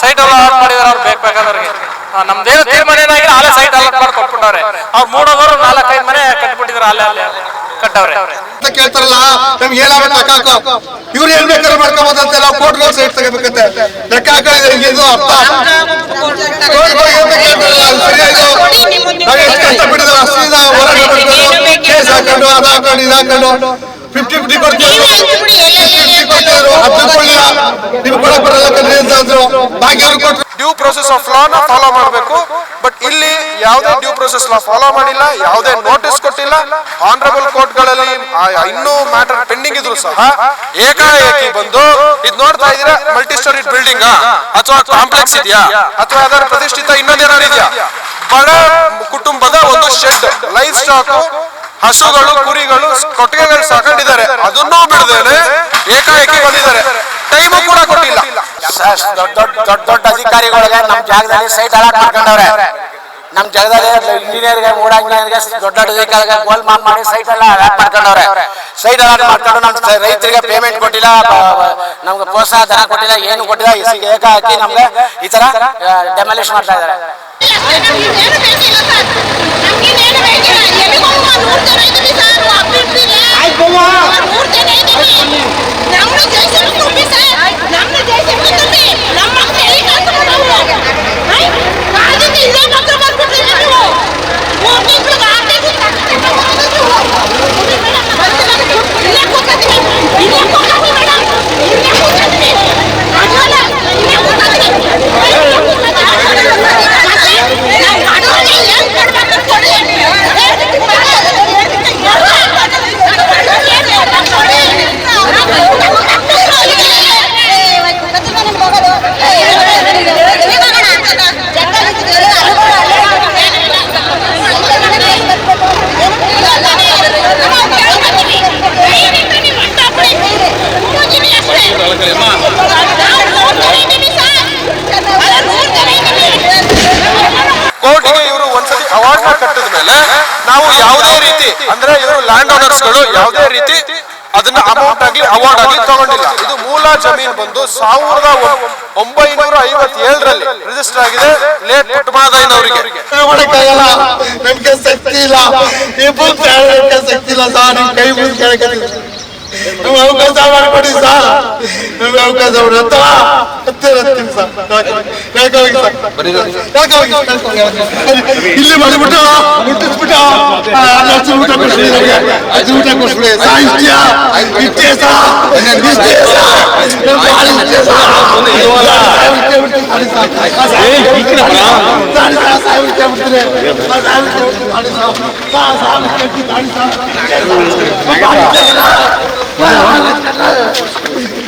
Site ಎಲ್ಲ ಆಟ್ ಮಾಡಿದಾರೆ ಅವ್ರು ಬೇಕು ಬೇಕಾದವ್ರಿಗೆ. ನಮ್ದೇನು ತೀರ್ಮಾನ ಏನಾಗಿಲ್ಲ ಅಲ್ಲೇ ಸೈಟ್ ಅಲಾಟ್ ಮಾಡಿ ಕೊಟ್ಬಿಟ್ಟವ್ರೆ ಅವ್ರು ಮೂಡೋದವ್ರು ನಾಲ್ಕೈದು ಮನೆ ಕಟ್ಬಿಟ್ಟಿದ್ರು ಅಲ್ಲೇ ಅಲ್ಲೇ ಕಟ್ಟವ್ರೆ. ಅಂತ ಕೇಳ್ತಾರಲ್ಲ ನಮ್ಗೆ ಏನಾಗುತ್ತೆ ಲೆಕ್ಕ ಹಾಕೋ ಇವ್ರು ಏನ್ ಬೇಕಾದ್ರೆ ಮಾಡ್ಕೊಬೋದಂತೆ ನಾವು ಕೋರ್ಟ್ಗಳು ಸೈಟ್ ತಗೋಬೇಕಂತೆ. ಲೆಕ್ಕ ಇದು ಅರ್ಥ? ಕಷ್ಟ ಕೇಸ್ ಹಾಕೊಂಡು ಅದು ಹಾಕೊಂಡು ಇದು ಹಾಕೊಂಡು ಫಿಫ್ಟಿ ಫಿಫ್ಟಿ ಕೊಡ್ತಿದ್ರು. ಫಿಫ್ಟಿ ಕೊಡ್ತಿದ್ರು ಅದು ಕೊಡ್ಲಿಲ್ಲ ನೀವು ಕೊಡಕ್ ಬರಲ್ಲ ಕಣ್ರಿ ಅಂತ ಅಂದ್ರು ಬಾಕಿ ಅವ್ರು ಕೊಟ್ರು ಡ್ಯೂ ಪ್ರೊಸೆಸ್ ಆಫ್ ಲಾನ ಫಾಲೋ ಮಾಡಬೇಕು. ಬಟ್ ಇಲ್ಲಿ ಯಾವುದೇ ಡ್ಯೂ ಪ್ರೊಸೆಸ್ ಲಾ ಫಾಲೋ ಮಾಡಿಲ್ಲ, ಯಾವುದೇ ನೋಟಿಸ್ ಕೊಟ್ಟಿಲ್ಲ. ಆನರಬಲ್ ಕೋರ್ಟ್ಗಳಲ್ಲಿ ಇನ್ನೂ ಮ್ಯಾಟರ್ ಪೆಂಡಿಂಗ್ ಇದ್ರು ಸಹ ಏಕಾಏಕಿ ಬಂದು ಇದು ನೋಡ್ತಾ ಇದ್ರೆ ಮಲ್ಟಿ ಸ್ಟೋರಿ ಬಿಲ್ಡಿಂಗ್ ಅಥವಾ ಕಾಂಪ್ಲೆಕ್ಸ್ ಇದೆಯಾ? ಅಥವಾ ಅದರ ಪ್ರತಿಷ್ಠಿತ ಇನ್ನೊಂದೇನಾದ್ರು ಇದೆಯಾ? ಬಡ ಕುಟುಂಬದ ಒಂದು ಶೆಡ್ ಲೈಫ್ ಸ್ಟಾಕ್ ಹಸುಗಳು, ಕುರಿಗಳು, ಕೊಟ್ಟಿಗೆಗಳು ಸಾಕೊಂಡಿದ್ದಾರೆ. ಅದನ್ನೂ ಬಿಡದೇನೆ ಏಕಾಏಕಿ ಬಂದಿದ್ದಾರೆ. ಟೈಮು ಕೂಡ ಕೊಟ್ಟಿಲ್ಲ. ದೊಡ್ಡ ದೊಡ್ಡ ದೊಡ್ಡ ಅಧಿಕಾರಿಗಳಿಗೆ ನಮ್ಮ ಜಾಗದಲ್ಲಿ ಸೈಟ್ ಅಲಾಟ್ ಮಾಡ್ಕೊಂಡವ್ರೆ. ನಮ್ಮ ಜಾಗದಲ್ಲಿ ಇಂಜಿನಿಯರ್ಗೆ ಮೂಡ ಇಂಜಿನಿಯರ್ಗೆ ದೊಡ್ಡ ದೊಡ್ಡ ಅಧಿಕಾರಿಗೆ ಗೋಲ್ ಮಾಲ್ ಮಾಡಿ ಸೈಟ್ ಎಲ್ಲ ಅಲಾಟ್ ಮಾಡ್ಕೊಂಡವ್ರೆ. ಸೈಟ್ ಅಲಾಟ್ ಮಾಡ್ಕೊಂಡು ನಮ್ಮ ರೈತರಿಗೆ ಪೇಮೆಂಟ್ ಕೊಟ್ಟಿಲ್ಲ ನಮ್ಗೆ ಪ್ರೋತ್ಸಾಹ ಧನ ಕೊಟ್ಟಿಲ್ಲ, ಏನು ಕೊಟ್ಟಿಲ್ಲ ಏಕ ಹಾಕಿ ನಮ್ಗೆ ಈ ತರ ಡೆಮಾಲಿಷ್ ಮಾಡ್ತಾ ಇದ್ದಾರೆ ನಮ್ಗೇನು ನಮ್ಮ ನಮ್ಮ ಮಕ್ಳು ಎಲ್ಲಿ ಕಳ್ಕೊಂಡು ನಾವು ಆಯ್? ಕಾಲಿಂದ ಇಲ್ಲೇ ಮಾತ್ರ ಬಂದ್ಬಿಟ್ರಿ ನೀವು ಮೂರು ತಿಂಗಳು ಆರು ತಿಂಗಳು ಇಲ್ಲೇ ಕೂತ್ಕೊತೀವಿ ಇಲ್ಲೇ ಕೂತ್ಕೊತೀವಿ ಮೇಡಮ್ ಇಲ್ಲೇ ಕೂತ್ಕೊತೀವಿ ಅಲ್ಲ ಇಲ್ಲೇ ಕೂತ್ಕೊತೀವಿ ಕೋರ್ಟ್ಗೆ ಇವರು ಒಂದ್ಸತಿ ಅವಾರ್ಡ್ ಕಟ್ಟಿದ ಮೇಲೆ ನಾವು ಯಾವುದೇ ರೀತಿ ಅಂದ್ರೆ ಇವರು ಲ್ಯಾಂಡ್ ಓನರ್ಸ್ ಗಳು ಯಾವುದೇ ರೀತಿ ಅದನ್ನ ಅಮೌಂಟ್ ಆಗಲಿ ಅವಾರ್ಡ್ ಆಗ್ಲಿ ತಗೊಂಡಿಲ್ಲ. ಇದು ಮೂಲ ಜಮೀನು ಬಂದು ಸಾವಿರದ ಒಂಬೈನೂರ ಐವತ್ತೇಳರಲ್ಲಿ ರಿಜಿಸ್ಟರ್ ಆಗಿದೆ. ಲೇಟ್ ಪುಟ್ಟಮಾದಯ್ಯನವರಿಗೆ ಮಾಡಕ್ಕಾಗಲ್ಲ ನಮ್ಗೆ ಶಕ್ತಿ ಇಲ್ಲ. ಇಬ್ಬರು ಕೇಳಕ್ಕೆ ಶಕ್ತಿ ಇಲ್ಲ ಸರ್. ನಿಮ್ ಕೈ ಮುಗಿದು ಕೇಳಕ್ಕೆ ನಮ್ಗೆ ಅವಕಾಶ ಮಾಡಿಕೊಡಿ ಸರ್. ನಮ್ಗೆ ಅವಕಾಶ ಮಾಡಿ ಇಲ್ಲಿ ಬಂದ್ಬಿಟ್ಟು ಮುಟ್ಟಿಸ್ಬಿಟ್ಟು ಊಟ ನಮ್ಗೆ ಅಷ್ಟು ಊಟ ಕೊಡ್ಸ್ಬಿಡಿ ಸಾಹಿತ್ಯ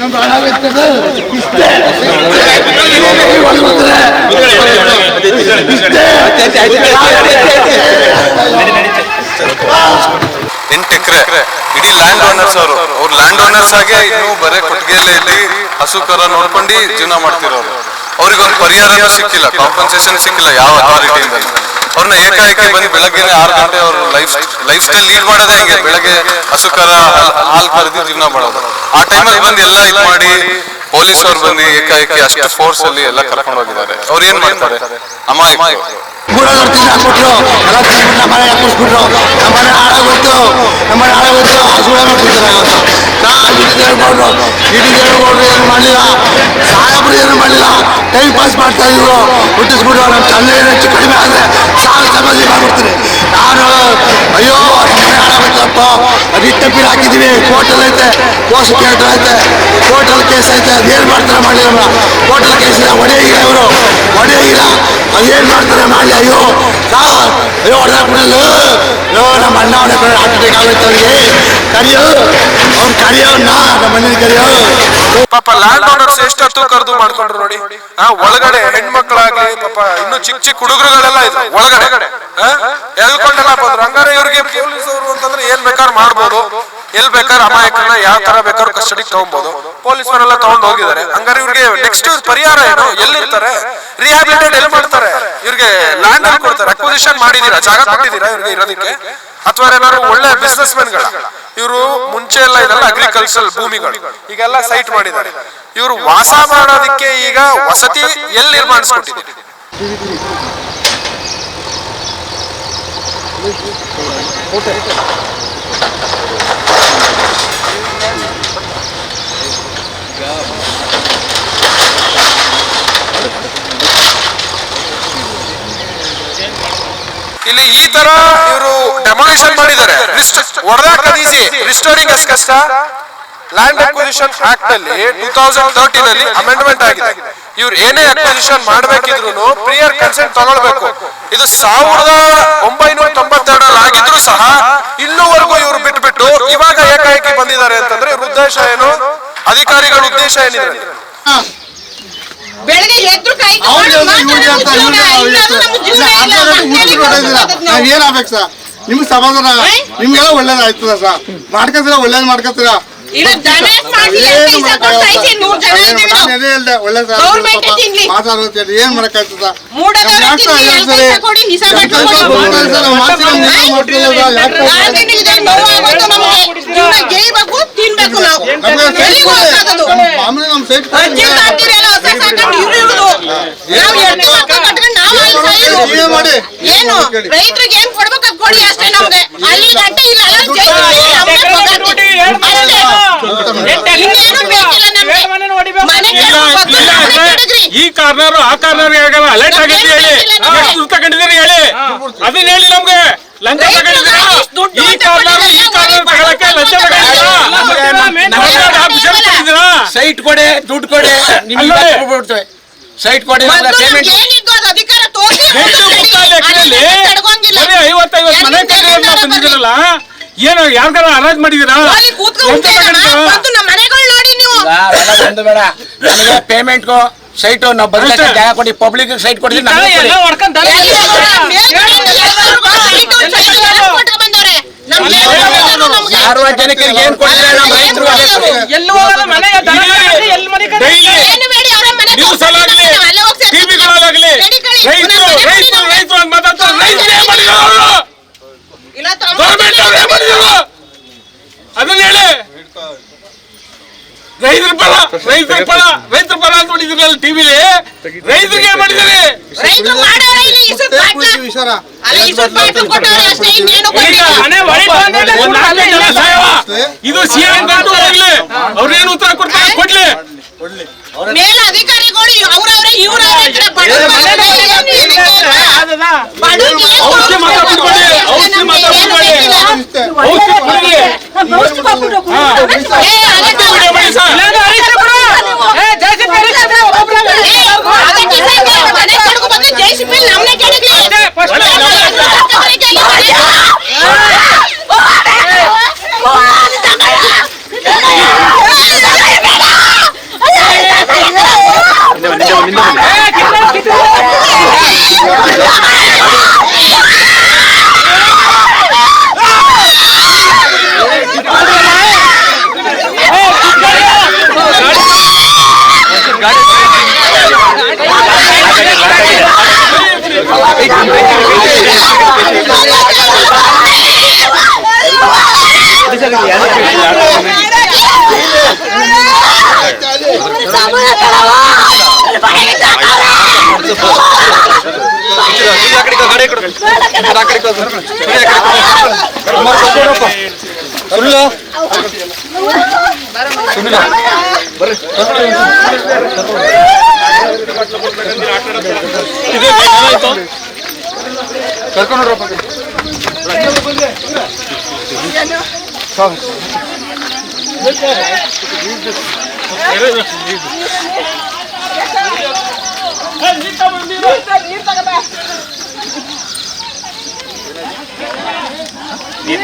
ನಮ್ಮ ಹಣ ಎಂಟು ಇಡೀ ಲ್ಯಾಂಡ್ ಓನರ್ಸ್ ಅವರು. ಅವ್ರು ಲ್ಯಾಂಡ್ ಓನರ್ಸ್ ಆಗಿ ಇನ್ನು ಬರೇ ಕೊಟ್ಟಿಗೆಯಲ್ಲಿ ಹಸು ಕರ ನೋಡ್ಕೊಂಡು ಜೀವನ ಮಾಡ್ತಿರೋರು. ಅವ್ರಿಗೆ ಒಂದು ಪರಿಹಾರನೂ ಸಿಕ್ಕಿಲ್ಲ ಕಾಂಪನ್ಸೇಷನ್ ಸಿಕ್ಕಿಲ್ಲ ಯಾವ ಅಥಾರಿಟಿಯಿಂದ ಅವ್ರನ್ನ ಏಕಾಏಕಿ ಬಂದು ಬೆಳಗ್ಗೆನೆ ಆರು ಗಂಟೆ ಅವ್ರ ಲೈಫ್ ಲೈಫ್ ಸ್ಟೈಲ್ ಲೀಡ್ ಮಾಡೋದೇ ಹಿಂಗೆ. ಬೆಳಗ್ಗೆ ಹಸುಕರ ಹಾಲು ಕರೆದು ಜೀವನ ಮಾಡೋದು. ಆ ಟೈಮಲ್ಲಿ ಬಂದು ಎಲ್ಲ ಇದು ಮಾಡಿ ಪೊಲೀಸ್ ಅವ್ರು ಬಂದು ಏಕಾಏಕಿ ಅಷ್ಟು ಫೋರ್ಸ್ ಅಲ್ಲಿ ಎಲ್ಲ ಕರ್ಕೊಂಡು ಹೋಗಿದ್ದಾರೆ. ಅವ್ರು ಏನ್ ಮಾಡ್ತಾರೆ? ಅಮಾಯಕ ಗೂಡ ನೋಡ್ತೀನಿ ಹಾಕ್ಬಿಟ್ರು. ಎಲ್ಲ ತಂದ್ಬಿಟ್ಟು ನಮ್ಮ ಮನೆ ಹಾಳಾಗೋಯ್ತು ನಮ್ಮ ಮನೆ ಹಾಳಾಗೋಯ್ತು ಹಸುಗಳ ನೋಡ್ತಿದ್ದಾರೆ ನಾನು ಇಡೀ ದೇವ್ರು ಇಡೀ ದೇವ್ರು ಏನು ಮಾಡಲಿಲ್ಲ. ಸಾಹೇಬ್ರು ಏನು ಮಾಡಲಿಲ್ಲ. ಟೈಮ್ ಪಾಸ್ ಮಾಡ್ತಾ ಇದ್ರು. ಹುಟ್ಟಿಸ್ಬಿಟ್ಟು ನಮ್ಮ ತಂದೆ ಹೆಚ್ಚು ಕಡಿಮೆ ಆದರೆ ಸಾಲ ಸಮಾಧಿ ಮಾಡ್ಬಿಡ್ತೀನಿ. ನಾನು, ಅಯ್ಯೋ ಹಾಳಾಗೋಯ್ತಪ್ಪ ಅದು ಇಟ್ಟಪ್ಪಿನ ಹಾಕಿದ್ದೀವಿ ಕೋರ್ಟಲ್ಲಿ ಐತೆ. ಕೋರ್ಸ್ ಕೇಳ್ತಾ ಐತೆ. ಕೋರ್ಟಲ್ಲಿ ಕೇಸ್ ಐತೆ. ಅದೇನು ಮಾಡ್ತಾರೆ ಮಾಡಿಲ್ಲ ಕೋರ್ಟಲ್ಲಿ ಕೇಸ್ ಇಲ್ಲ ಒಡೆಯಿಲ್ಲ ಇವರು. ಒಡೆಯಿಲ್ಲ ಅದೇನ್ ಮಾಡ್ತಾರೆ ಅಯ್ಯೋ ಅಯ್ಯೋ ಹೊಡೆದಾಕ್ಬಿಡಲ್ಲ ಅಯ್ಯೋ, ನಮ್ಮ ಅಣ್ಣ ಅವನ ಕರಿಯೋ, ಅವ್ನು ನಮ್ಮ ಕರಿಯೋ. ಪಾಪ ಲ್ಯಾಂಡ್ ಓನರ್ಸ್ ಎಷ್ಟೊತ್ತು ಕರೆದು ಮಾಡ್ಕೊಂಡ್ರು ನೋಡಿ. ಆ, ಒಳಗಡೆ ಹೆಣ್ಮಕ್ಳಾಗ್ಲಿ, ಪಾಪ ಇನ್ನು ಚಿಕ್ಕ ಚಿಕ್ಕ ಹುಡುಗರುಗಳೆಲ್ಲ ಇದ್ರು, ಒಳಗಡೆ. ಆ? ಎಳ್ಕೊಂಡೆಲ್ಲ ಬಂದ್ರು. ಹಂಗಾರೆ ಇವ್ರಿಗೆ ಪೊಲೀಸ್ ಅವರು ಅಂತಂದ್ರೆ ಏನ್ ಬೇಕಾದ್ರೆ ಮಾಡ್ಬೋದು. ಎಲ್ ಬೇಕಾದ್ರೆ ಅಮಾಯಕರನ್ನ ಯಾವ ತರ ಬೇಕಾದ್ರೂ ಕಸ್ಟಡಿಗೆ ತಗೊಬಹುದು ಪೊಲೀಸರೆಲ್ಲ ತಗೊಂಡು ಹೋಗಿದ್ದಾರೆ. ಹಂಗಾರೆ ಇವ್ರಿಗೆ ನೆಕ್ಸ್ಟ್ ಪರಿಹಾರ ಏನು? ಎಲ್ಲಿರ್ತಾರೆ? ರಿಹಾಬಿಲಿಟೇಟ್ ಎಲ್ಲಿ ಮಾಡ್ತಾರೆ? ಇವ್ರಿಗೆ ಲ್ಯಾಂಡ್ ಅಲ್ಲಿ ಕೊಡ್ತಾರೆ. ಅಕ್ವಿಸಿಷನ್ ಮಾಡಿದೀರಾ? ಜಾಗ ಕೊಟ್ಟಿದ್ದೀರಾ ಇವ್ರಿಗೆ ಇರೋದಕ್ಕೆ? ಅಥವಾ ಏನಾದ್ರು ಒಳ್ಳೆ ಬಿಸ್ನೆಸ್ಗಳ ಇವರು ಮುಂಚೆ ಎಲ್ಲ ಇದೆಲ್ಲ ಅಗ್ರಿಕಲ್ಚರಲ್ ಭೂಮಿಗಳು. ಈಗೆಲ್ಲ ಸೈಟ್ ಮಾಡಿದ್ದಾರೆ. ಇವರು ವಾಸ ಮಾಡೋದಕ್ಕೆ ಈಗ ವಸತಿ ಎಲ್ಲಿ ನಿರ್ಮಾಣಿಸ್ಕೊಟ್ಟಿದ್ದಾರೆ ಇಲ್ಲಿ ಈ ತರ ಇವರು ಡೆಮಾಲಿಷನ್ ಮಾಡಿದ್ದಾರೆ. ಹೊಡೆದಾಕೋದು ರಿಸ್ಟೋರಿಂಗ್ ಎಸ್ ಕಷ್ಟ? ಲ್ಯಾಂಡ್ ಅಕ್ವಿಸಿಷನ್ ಆಕ್ಟ್ ಅಲ್ಲಿ ಟೂ ತೌಸಂಡ್ ತರ್ಟೀನ್ ಅಲ್ಲಿ ಅಮೆಂಡ್ಮೆಂಟ್ ಆಗಿದೆ. ಇವ್ರು ಏನೇ ಅಕ್ವಿಸಿಷನ್ ಮಾಡಬೇಕಿದ್ರು ಪ್ರಿಯರ್ ಕನ್ಸೆಂಟ್ ತಗೊಳ್ಬೇಕು. ಇದು ಸಾವಿರದ ಒಂಬೈನೂರ ತೊಂಬತ್ತೆರಡರಲ್ಲಿ ಆಗಿದ್ರು ಸಹ ಇನ್ನೂವರೆಗೂ ಇವ್ರು ಬಿಟ್ಬಿಟ್ಟು ಇವಾಗ ಏಕಾಏಕಿ ಬಂದಿದ್ದಾರೆ ಅಂತಂದ್ರೆ ಇವ್ರ ಉದ್ದೇಶ ಏನು? ಅಧಿಕಾರಿಗಳ ಉದ್ದೇಶ ಏನಿದೆ? ಬೆಳಗ್ಗೆ ಎದ್ರು ಕೈ ಅವ್ರು ತಗೊಂಡು ಹೇಳ್ತಾರೆ, ಇವ್ರು ಮಾತಾಡೋದು ಹೇಳ್ತಾರೆ, ಜೀವನ ಇವ್ರು ಇಲ್ಲ, ಹೇಳ್ತಾರೆ. ಇಲ್ಲಾಂದ್ರೆ ಇಲ್ಲ, ನಮ್ಮ ಜೀವನ ಇಲ್ಲ, ಅರ್ಧ ಗಂಟೆ ಮಕ್ಕಳಿಗೆ ಕೂತ್ಬಿಟ್ಟು ಕೊಡೋದು ನಾವು. ನಾವ್ ಏನ್ ಆಗ್ಬೇಕು ಸರ್? ನಿಮ್ಗೆ ಸಮಾಧಾನ? ನಿಮ್ಗೆಲ್ಲ ಒಳ್ಳೇದಾಯ್ತದ ಸರ್. ಮಾಡ್ಕೊತೀರಾ ಒಳ್ಳೇದ್ ಮಾಡ್ಕೊತೀರಾ? ಅಂತ ಏನು ಇಷ್ಟ ಕೊಡ್ತಾ ತಿನ್ಬೇಕು ನಾವು. ಎಲ್ಲಿಗೆ ಹೋಗ್ತದದು? ಮಾಮೂಲಿ ನಮ್ ಸೈಟ್ ಅಜ್ಜಿ ತಾತಿರೆಲ್ಲ ಹೊಸ ಸಾಕೊಂಡು ಇವ್ರು ಇವ್ರು. ನಾವು ಎಣ್ಣೆ ಮಕ್ಕಳು ಕಟ್ಕೊಂಡು ನಾವು ಅಲ್ಲಿ ಸಾಯೋದು. ಏನ್ ಮಾಡಿ? ಏನು? ರೈತರಿಗೆ ಏನ್ ಕೊಡ್ಬೇಕು ಅದ್ ಕೊಡಿ ಅಷ್ಟೇ ನಮ್ಗೆ. ಅಲ್ಲಿ ಗಂಟೆ ಇಲ್ಲ ಅಲ್ಲ ಜೈಲಿಗೆ ನಮ್ಗೆ ಹೋಗಕ್ಕೆ. ಅಷ್ಟೇ. ಇನ್ನೇನು ಬೇಕಿಲ್ಲ ನಮ್ಗೆ. ಮನೆ ಕೆಡ್ಸ್ಬೇಕು, ಮನೆ ಕೆಡಗ್ರಿ. ಈ ಕಾರ್ನರ್ ಆ ಕಾರ್ನರ್ ಅಲರ್ಟ್ ಆಗೈತಿ ಹೇಳಿ. ಎಷ್ಟು ದುಡ್ಡು ತಗೊಂಡಿದ್ದೀರಿ ಹೇಳಿ. ಅದನ್ನ ಹೇಳಿ ನಮ್ಗೆ. ಲಂಚ ತಗೊಂಡಿದ್ದೀರಾ? ಈ ಕಾರ್ನರ್ ಈ ಕಾರ್ನರ್ ಲಂಚ ತಗೊಂಡಿದ್ದೀರಾ ಸೈಟ್ ಕೊಡೆ ದುಡ್ಡು ಕೊಡೆ ನಿಮಗೆ. ಸೈಟ್ ಕೊಡಿ ಪೇಮೆಂಟ್ ಅಧಿಕಾರ ತೋರ್ಸಿ ಐವತ್ತೈವತ್ತು ಮನೆ ಬಂದಿದ್ದೀರಲ್ಲ ಏನು ಯಾರ್ಗಾರ ಅರಾಜ್ ಮಾಡಿದೀರಾ? ಬಂದು ಬೇಡ. ನನಗೆ ಸೈಟ್ ನಾವು ಜಾಗ ಕೊಡಿ ಪಬ್ಲಿಕ್ ಸೈಟ್ ಕೊಡ್ತೀವಿ ನಮ್ಗೆ ಕೊಡಿ. ಎಲ್ಲಿ ಮೇಲ್ಗಡೆಯಿಂದ ಸೈಟು ಸೈಟು ಎಲ್ಲ ಕೊಟ್ಟು ಬಂದವ್ರೆ. ನಮ್ಮ ಮೇಲ್ಗಡೆಯವರು ನಮ್ಗೆ. ಸಾರ್ವಜನಿಕರಿಗೆ ಏನ್ ಕೊಡ್ತೀರಾ? ನಮ್ಮ ರೈತರು ಅದೇ ಕೊಡಿ. ಡೈಲಿ ಏನು ಬೇಡಿ ಅವ್ರ ಮನೆಗೆ ನ್ಯೂಸ್ ಅಲ್ಲಾಗ್ಲಿ ನಾವು ಅಲ್ಲೇ ಹೋಗಿ ಸೇರ್ಸ್ಕೊತೀವಿ. ಟಿವಿಗಳಲ್ಲಾಗ್ಲಿ ರೈತರು ರೈತರು ರೈತರು ಅಂತ ಮಾತಾಡ್ತಾರೆ. ರೈತರೇ ಏನ್ ಮಾಡಿದ್ರು? ಅವರು ಇಲ್ಲ ತಮ್ಮ. ಗೌರ್ಮೆಂಟ್ ಅವ್ರು ಮಾಡಿದ್ರು? ಅದನ್ನ ಹೇಳಿ. ರೈತರ ಪರ ರೈತರ ಪರ ರೈತರ ಪರ ಅಂತ ಮಾಡಿದ್ರಲ್ಲ ಟಿವಿಲಿ. ರೈತರಿಗೆ ಏನ್ ಮಾಡಿದಿರಿ ಇದು ಸಿಎಂ ಅವ್ರೇನು ಉತ್ತರ ಕೊಡ್ತಾರೆ? ಕೊಡ್ಲಿ. ಮೇಲ್ ಅಧಿಕಾರಿಗಳು ಅವ್ರವ್ರೆ ಇವ್ರವ್ರೆ ಈ ಕಡೆ ಬಡವ್ರ ಮನೆಗೆ ಏನು ಇದಕ್ಕೆ ಇಲ್ಲ. ಬಡವ್ರಿಗೆ ಏನು ಔಷಧಿ ಮಾತ್ರ ಔಷಧಿ ಮಾತ್ರ ಔಷಧಿ ಕೊಡಿ ಏ, ಅದಕ್ಕೆ सुनीला बरं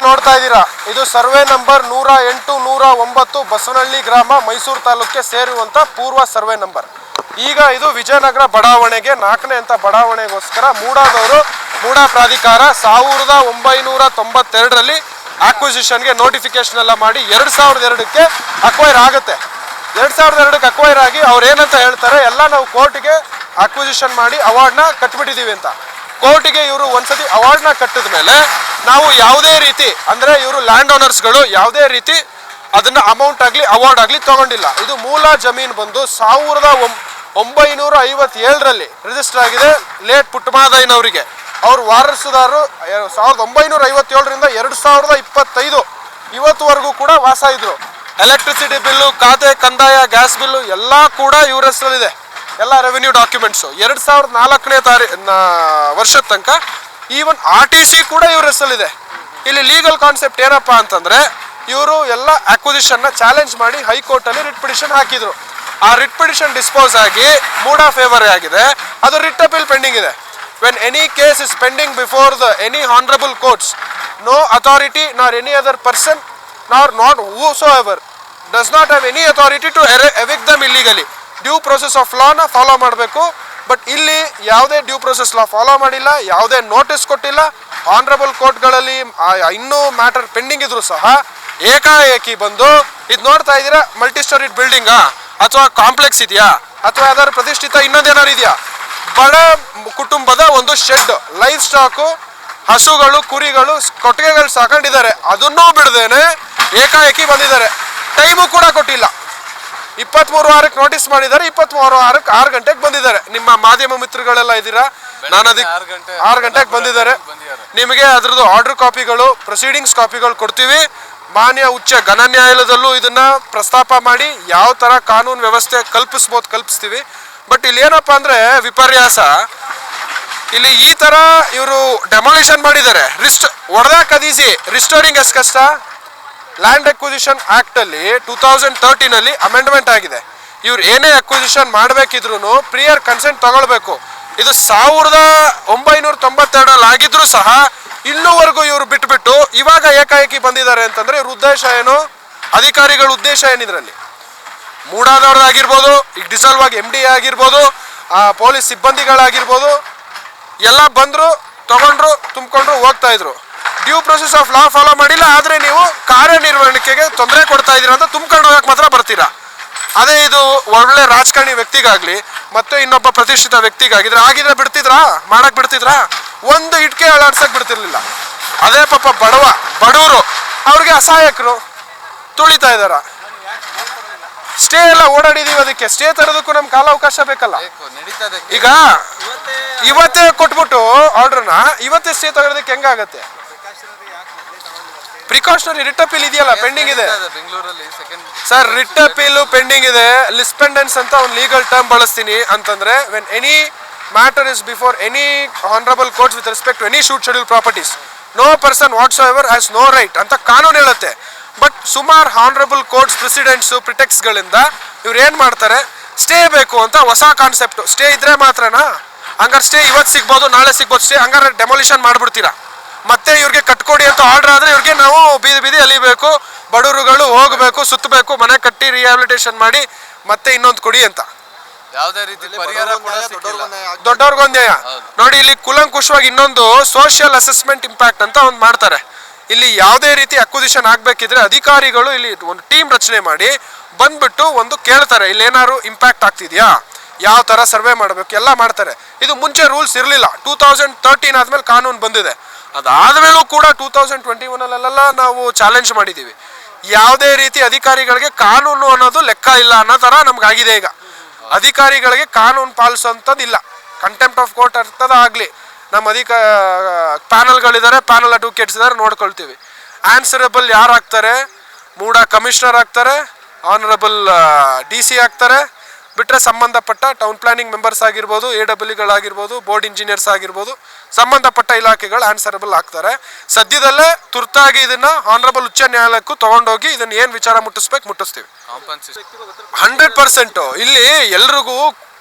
ನೋಡ್ತಾ ಇದ್ದೀರಾ? ಇದು ಸರ್ವೆ ನಂಬರ್ ನೂರ ಎಂಟು, ನೂರ ಒಂಬತ್ತು ಬಸವನಹಳ್ಳಿ ಗ್ರಾಮ ಮೈಸೂರು ತಾಲೂಕಿಗೆ ಸೇರುವಂತ ಪೂರ್ವ ಸರ್ವೆ ನಂಬರ್. ಈಗ ಇದು ವಿಜಯನಗರ ಬಡಾವಣೆಗೆ ನಾಲ್ಕನೇ ಅಂತ ಬಡಾವಣೆಗೋಸ್ಕರ ಮೂಡಾದವರು ಮೂಡಾ ಪ್ರಾಧಿಕಾರ ಸಾವಿರದ ಒಂಬೈನೂರ ತೊಂಬತ್ತೆರಡರಲ್ಲಿ ಆಕ್ವಿಸಿಷನ್ಗೆ ನೋಟಿಫಿಕೇಶನ್ ಎಲ್ಲ ಮಾಡಿ ಎರಡು ಸಾವಿರದ ಎರಡಕ್ಕೆ ಅಕ್ವೈರ್ ಆಗುತ್ತೆ. ಎರಡು ಸಾವಿರದ ಎರಡಕ್ಕೆ ಅಕ್ವೈರ್ ಆಗಿ ಅವ್ರು ಏನಂತ ಹೇಳ್ತಾರೆ, ಎಲ್ಲ ನಾವು ಕೋರ್ಟ್ಗೆ ಅಕ್ವಿಸಿಷನ್ ಮಾಡಿ ಅವಾರ್ಡ್ನ ಕಟ್ಬಿಟ್ಟಿದ್ದೀವಿ ಅಂತ. ಕೋರ್ಟಿಗೆ ಇವರು ಒಂದ್ಸತಿ ಅವಾರ್ಡ್ನ ಕಟ್ಟಿದ ಮೇಲೆ ನಾವು ಯಾವುದೇ ರೀತಿ, ಅಂದರೆ ಇವರು ಲ್ಯಾಂಡ್ ಓನರ್ಸ್ಗಳು ಯಾವುದೇ ರೀತಿ ಅದನ್ನು ಅಮೌಂಟ್ ಆಗಲಿ ಅವಾರ್ಡ್ ಆಗಲಿ ತಗೊಂಡಿಲ್ಲ. ಇದು ಮೂಲ ಜಮೀನು ಬಂದು ಸಾವಿರದ ಒಂಬೈನೂರ ಐವತ್ತೇಳರಲ್ಲಿ ರಿಜಿಸ್ಟರ್ ಆಗಿದೆ ಲೇಟ್ ಪುಟ್ಟಮಾದಯ್ಯನವರಿಗೆ. ಅವರು ವಾರಸುದಾರರು ಸಾವಿರದ ಒಂಬೈನೂರ ಐವತ್ತೇಳರಿಂದ ಎರಡು ಸಾವಿರದ ಇಪ್ಪತ್ತೈದು ಇವತ್ತುವರೆಗೂ ಕೂಡ ವಾಸ ಇದ್ರು ಎಲೆಕ್ಟ್ರಿಸಿಟಿ ಬಿಲ್ಲು ಖಾತೆ, ಕಂದಾಯ ಗ್ಯಾಸ್ ಬಿಲ್ಲು ಎಲ್ಲ ಕೂಡ ಇವ್ರ ಹೆಸರಲ್ಲಿದೆ. ಎಲ್ಲ ರೆವಿನ್ಯೂ ಡಾಕ್ಯುಮೆಂಟ್ಸು ಎರಡು ಸಾವಿರದ ನಾಲ್ಕನೇ ತಾರೀ ವರ್ಷದ ತನಕ ಈವನ್ ಆರ್ ಟಿ ಸಿ ಕೂಡ ಇವ್ರ ಹೆಸರಲ್ಲಿದೆ. ಇಲ್ಲಿ ಲೀಗಲ್ ಕಾನ್ಸೆಪ್ಟ್ ಏನಪ್ಪಾ ಅಂತಂದ್ರೆ ಇವರು ಎಲ್ಲ ಅಕ್ವಿಸಿಷನ್ನ ಚಾಲೆಂಜ್ ಮಾಡಿ ಹೈಕೋರ್ಟ್ ಅಲ್ಲಿ ರಿಟ್ ಪಿಟಿಷನ್ ಹಾಕಿದ್ರು. ಆ ರಿಟ್ ಪಿಟಿಷನ್ ಡಿಸ್ಪೋಸ್ ಆಗಿ ಮೂಡ್ ಆಫ್ ಫೇವರ್ ಆಗಿದೆ. ಅದು ರಿಟ್ ಅಪೀಲ್ ಪೆಂಡಿಂಗ್ ಇದೆ. When any case is pending before the any honourable courts no authority nor any other person nor not whosoever does not have any authority to evict them ಇಲ್ಲಿಗಲಿ due process of ಲಾನ follow ಮಾಡಬೇಕು. But ಇಲ್ಲಿ ಯಾವುದೇ due process ಲಾ follow ಮಾಡಿಲ್ಲ, ಯಾವುದೇ notice ಕೊಟ್ಟಿಲ್ಲ. Honourable ಕೋರ್ಟ್ಗಳಲ್ಲಿ ಇನ್ನೂ matter pending ಇದ್ರು ಸಹ ಏಕಾಏಕಿ ಬಂದು ಇದು ನೋಡ್ತಾ ಇದ್ದೀರಾ ಮಲ್ಟಿ ಸ್ಟೋರಿಡ್ ಬಿಲ್ಡಿಂಗಾ ಅಥವಾ ಕಾಂಪ್ಲೆಕ್ಸ್ ಇದೆಯಾ? ಅಥವಾ ಯಾವ್ದಾದ್ರು ಪ್ರತಿಷ್ಠಿತ ಇನ್ನೊಂದೇನಾದ್ರು ಇದೆಯಾ? ಬಡ ಕುಟುಂಬದ ಒಂದು ಶೆಡ್ ಲೈಫ್ ಸ್ಟಾಕು ಹಸುಗಳು ಕುರಿಗಳು ಕೊಟ್ಟಿಗೆಗಳು ಸಾಕೊಂಡಿದ್ದಾರೆ. ಅದನ್ನೂ ಬಿಡದೇನೆ ಏಕಾಏಕಿ ಬಂದಿದ್ದಾರೆ. ಟೈಮು ಕೂಡ ಕೊಟ್ಟಿಲ್ಲ. ಇಪ್ಪತ್ಮೂರು ವಾರಕ್ಕೆ ನೋಟಿಸ್ ಮಾಡಿದ್ದಾರೆ. ಇಪ್ಪತ್ಮೂರು ವಾರಕ್ಕೆ ಆರು ಗಂಟೆಗೆ ಬಂದಿದ್ದಾರೆ. ನಿಮ್ಮ ಮಾಧ್ಯಮ ಮಿತ್ರಗಳೆಲ್ಲ ಇದ್ದೀರಾ? ನಾನು ಅದಕ್ಕೆ ಆರು ಗಂಟೆಗೆ ಬಂದಿದ್ದಾರೆ ನಿಮಗೆ ಅದ್ರದ್ದು ಆರ್ಡರ್ ಕಾಪಿಗಳು ಪ್ರೊಸೀಡಿಂಗ್ಸ್ ಕಾಪಿಗಳು ಕೊಡ್ತೀವಿ. ಮಾನ್ಯ ಉಚ್ಚ ಘನ ನ್ಯಾಯಾಲಯದಲ್ಲೂ ಇದನ್ನ ಪ್ರಸ್ತಾಪ ಮಾಡಿ ಯಾವ ತರ ಕಾನೂನು ವ್ಯವಸ್ಥೆ ಕಲ್ಪಿಸ್ಬೋದು ಕಲ್ಪಿಸ್ತೀವಿ. ಬಟ್ ಇಲ್ಲಿ ಏನಪ್ಪಾ ಅಂದ್ರೆ ವಿಪರ್ಯಾಸ. ಇಲ್ಲಿ ಈ ತರ ಇವರು ಡೆಮಾಲಿಷನ್ ಮಾಡಿದ್ದಾರೆ. ರಿಸ್ಟ್ ಹೊಡೆದಾಕ ಕದೀಸಿ. ರಿಸ್ಟೋರಿಂಗ್ ಎಸ್ ಕಷ್ಟ? ಲ್ಯಾಂಡ್ ಅಕ್ವಿಸಿಷನ್ ಆಕ್ಟ್ ಅಲ್ಲಿ ಟೂ ತೌಸಂಡ್ ತರ್ಟೀನ್ ಅಲ್ಲಿ ಅಮೆಂಡ್ಮೆಂಟ್ ಆಗಿದೆ. ಇವ್ರು ಏನೇ ಅಕ್ವಿಸಿಷನ್ ಮಾಡಬೇಕಿದ್ರು ಪ್ರಿಯರ್ ಕನ್ಸೆಂಟ್ ತಗೊಳ್ಬೇಕು. ಇದು ಸಾವಿರದ ಒಂಬೈನೂರ ತೊಂಬತ್ತೆರಡರಲ್ಲಿ ಆಗಿದ್ರು ಸಹ ಇಲ್ಲೂವರೆಗೂ ಇವರು ಬಿಟ್ಬಿಟ್ಟು ಇವಾಗ ಏಕಾಏಕಿ ಬಂದಿದ್ದಾರೆ ಅಂತಂದ್ರೆ ಇವ್ರ ಉದ್ದೇಶ ಏನು ಅಧಿಕಾರಿಗಳ ಉದ್ದೇಶ ಏನಿದ್ರಲ್ಲಿ? ಮೂಡಾದವ್ರದ್ದಾಗಿರ್ಬೋದು ಈಗ ಡಿಸಾಲ್ವ್ ಆಗಿ ಎಂ ಡಿ ಆಗಿರ್ಬೋದು, ಆ ಪೊಲೀಸ್ ಸಿಬ್ಬಂದಿಗಳಾಗಿರ್ಬೋದು, ಎಲ್ಲ ಬಂದ್ರು, ತಗೊಂಡ್ರು, ತುಂಬಿಕೊಂಡ್ರು, ಹೋಗ್ತಾ ಇದ್ರು. Due process of law follow ಮಾಡಿಲ್ಲ, ಆದ್ರೆ ನೀವು ಕಾರ್ಯನಿರ್ವಹಣೆಗೆ ತೊಂದರೆ ಕೊಡ್ತಾ ಇದೀರ ಅಂತ ತುಂಬ್ಕೊಂಡು ಹೋಗಕ್ಕೆ ಮಾತ್ರ ಬರ್ತೀರಾ? ಅದೇ ಇದು ಒಳ್ಳೆ ರಾಜಕಾರಣಿ ವ್ಯಕ್ತಿಗಾಗಲಿ, ಮತ್ತೆ ಇನ್ನೊಬ್ಬ ಪ್ರತಿಷ್ಠಿತ ವ್ಯಕ್ತಿಗಾಗಿದ್ರೆ ಆಗಿದ್ರೆ ಬಿಡ್ತಿದ್ರಾ? ಮಾಡಕ್ಕೆ ಬಿಡ್ತಿದ್ರಾ? ಒಂದು ಇಟ್ಕೆ ಅಳಾಡ್ಸಕ್ ಬಿಡ್ತಿರ್ಲಿಲ್ಲ. ಅದೇ ಪಾಪ ಬಡವ ಬಡವರು ಅವ್ರಿಗೆ ಅಸಹಾಯಕರು ತುಳಿತಾ ಇದಾರ. ಸ್ಟೇ ಎಲ್ಲ ಓಡಾಡಿದೀವಿ ಅದಕ್ಕೆ. ಸ್ಟೇ ತರೋದಕ್ಕೂ ನಮ್ ಕಾಲಾವಕಾಶ ಬೇಕಲ್ಲ. ಈಗ ಇವತ್ತೇ ಕೊಟ್ಬಿಟ್ಟು ಆರ್ಡರ್ನ ಇವತ್ತೇ ಸ್ಟೇ ತಗೊಳೋದಕ್ಕೆ ಹೆಂಗಾಗತ್ತೆ ಪ್ರಿಕಾಷನರಿ ರಿಟ್ ಅಪೀಲ್ ಇದೆಯಲ್ಲ ಪೆಂಡಿಂಗ್ ಇದೆ. ಸರ್ ರಿಟ್ ಅಪೀಲು ಪೆಂಡಿಂಗ್ ಇದೆ. ಲಿಸ್ಪೆಂಡೆನ್ಸ್ ಅಂತ ಒಂದು ಲೀಗಲ್ ಟರ್ಮ್ ಬಳಸ್ತೀನಿ ಅಂತಂದ್ರೆ when any matter is before any honorable courts with respect to any suit schedule properties no person whatsoever has no right ಅಂತ ಕಾನೂನು ಹೇಳುತ್ತೆ. ಬಟ್ ಸುಮಾರು ಹಾನರಬಲ್ ಕೋರ್ಟ್ಸ್ ಪ್ರೆಸಿಡೆಂಟ್ಸ್ ಪ್ರಿಟೆಕ್ಸ್ಗಳಿಂದ ಇವ್ರು ಏನು ಮಾಡ್ತಾರೆ? ಸ್ಟೇ ಬೇಕು ಅಂತ ಹೊಸ ಕಾನ್ಸೆಪ್ಟು ಸ್ಟೇ ಇದ್ರೆ ಮಾತ್ರನಾ? ಹಂಗಾರೆ ಸ್ಟೇ ಇವತ್ತು ಸಿಗ್ಬೋದು, ನಾಳೆ ಸಿಗ್ಬೋದು ಸ್ಟೇ ಹಂಗಾರೆ ಡೆಮೊಲಿಷನ್ ಮಾಡ್ಬಿಡ್ತೀರಾ? ಮತ್ತೆ ಇವ್ರಿಗೆ ಕಟ್ಕೊಡಿ ಅಂತ ಆರ್ಡರ್ ಆದ್ರೆ ಇವ್ರಿಗೆ ನಾವು ಬೀದಿ ಬೀದಿ ಅಲಿಬೇಕು ಬಡವರುಗಳು ಹೋಗಬೇಕು ಸುತ್ತಬೇಕು ಮನೆ ಕಟ್ಟಿ ರಿಹಾಬಿಲಿಟೇಷನ್ ಮಾಡಿ ಮತ್ತೆ ಇನ್ನೊಂದು ಕೊಡಿ ಅಂತ. ಯಾವುದೇ ರೀತಿ ಪರಿಹಾರ ಕೂಡ ಸಿಕ್ಕಿಲ್ಲ. ದೊಡ್ಡವ್ರಿಗೊಂದೇಯ ನೋಡಿ ಇಲ್ಲಿ ಕುಲಂಕುಶವಾಗಿ ಇನ್ನೊಂದು ಸೋಷಿಯಲ್ ಅಸೆಸ್ಮೆಂಟ್ ಇಂಪ್ಯಾಕ್ಟ್ ಅಂತ ಒಂದು ಮಾಡ್ತಾರೆ. ಇಲ್ಲಿ ಯಾವುದೇ ರೀತಿ ಅಕ್ವಿಸಿಷನ್ ಆಗಬೇಕಿದ್ರೆ ಅಧಿಕಾರಿಗಳು ಇಲ್ಲಿ ಒಂದು ಟೀಮ್ ರಚನೆ ಮಾಡಿ ಬಂದ್ಬಿಟ್ಟು ಒಂದು ಕೇಳ್ತಾರೆ ಇಲ್ಲಿ ಏನಾದ್ರು ಇಂಪ್ಯಾಕ್ಟ್ ಆಗ್ತಿದ್ಯಾ? ಯಾವ ತರ ಸರ್ವೆ ಮಾಡಬೇಕು? ಎಲ್ಲ ಮಾಡ್ತಾರೆ. ಇದು ಮುಂಚೆ ರೂಲ್ಸ್ ಇರಲಿಲ್ಲ. ಟೂ ತೌಸಂಡ್ ತರ್ಟೀನ್ ಆದ್ಮೇಲೆ ಕಾನೂನು ಬಂದಿದೆ. ಅದಾದ್ಮೇಲೂ ಕೂಡ ಟೂ ತೌಸಂಡ್ ಟ್ವೆಂಟಿ ಒನ್ನಲ್ಲೆಲ್ಲ ನಾವು ಚಾಲೆಂಜ್ ಮಾಡಿದ್ದೀವಿ. ಯಾವುದೇ ರೀತಿ ಅಧಿಕಾರಿಗಳಿಗೆ ಕಾನೂನು ಅನ್ನೋದು ಲೆಕ್ಕ ಇಲ್ಲ ಅನ್ನೋ ತರ ನಮ್ಗಾಗಿದೆ ಈಗ. ಅಧಿಕಾರಿಗಳಿಗೆ ಕಾನೂನು ಪಾಲಿಸೋಂಥದ್ದು ಇಲ್ಲ ಕಂಟೆಂಪ್ಟ್ ಆಫ್ ಕೋರ್ಟ್ ಅರ್ಥದ ಆಗಲಿ ನಮ್ಮ ಅಧಿಕ, ಪ್ಯಾನಲ್ಗಳಿದ್ದಾರೆ, ಪ್ಯಾನಲ್ ಅಡ್ವೊಕೇಟ್ಸ್ ಇದ್ದಾರೆ, ನೋಡ್ಕೊಳ್ತೀವಿ. ಆನ್ಸರಬಲ್ ಯಾರು ಆಗ್ತಾರೆ ಮೂಡ ಕಮಿಷನರ್ ಆಗ್ತಾರೆ ಆನರಬಲ್ ಡಿ ಸಿ ಆಗ್ತಾರೆ ಬಿಟ್ಟರೆ ಸಂಬಂಧಪಟ್ಟ ಟೌನ್ ಪ್ಲಾನಿಂಗ್ ಮೆಂಬರ್ಸ್ ಆಗಿರ್ಬೋದು ಎ ಡಬ್ಲ್ಯೂಗಳಾಗಿರ್ಬೋದು ಬೋರ್ಡ್ ಇಂಜಿನಿಯರ್ಸ್ ಆಗಿರ್ಬೋದು ಸಂಬಂಧಪಟ್ಟ ಇಲಾಖೆಗಳು ಆನ್ಸರಬಲ್ ಆಗ್ತಾರೆ. ಸದ್ಯದಲ್ಲೇ ತುರ್ತಾಗಿ ಇದನ್ನ ಆನರಬಲ್ ಉಚ್ಚ ನ್ಯಾಯಾಲಯಕ್ಕೂ ತಗೊಂಡೋಗಿ ಇದನ್ನ ಏನು ವಿಚಾರ ಮುಟ್ಟಿಸ್ಬೇಕು ಮುಟ್ಟಿಸ್ತೀವಿ. ಹಂಡ್ರೆಡ್ ಪರ್ಸೆಂಟು ಇಲ್ಲಿ ಎಲ್ರಿಗೂ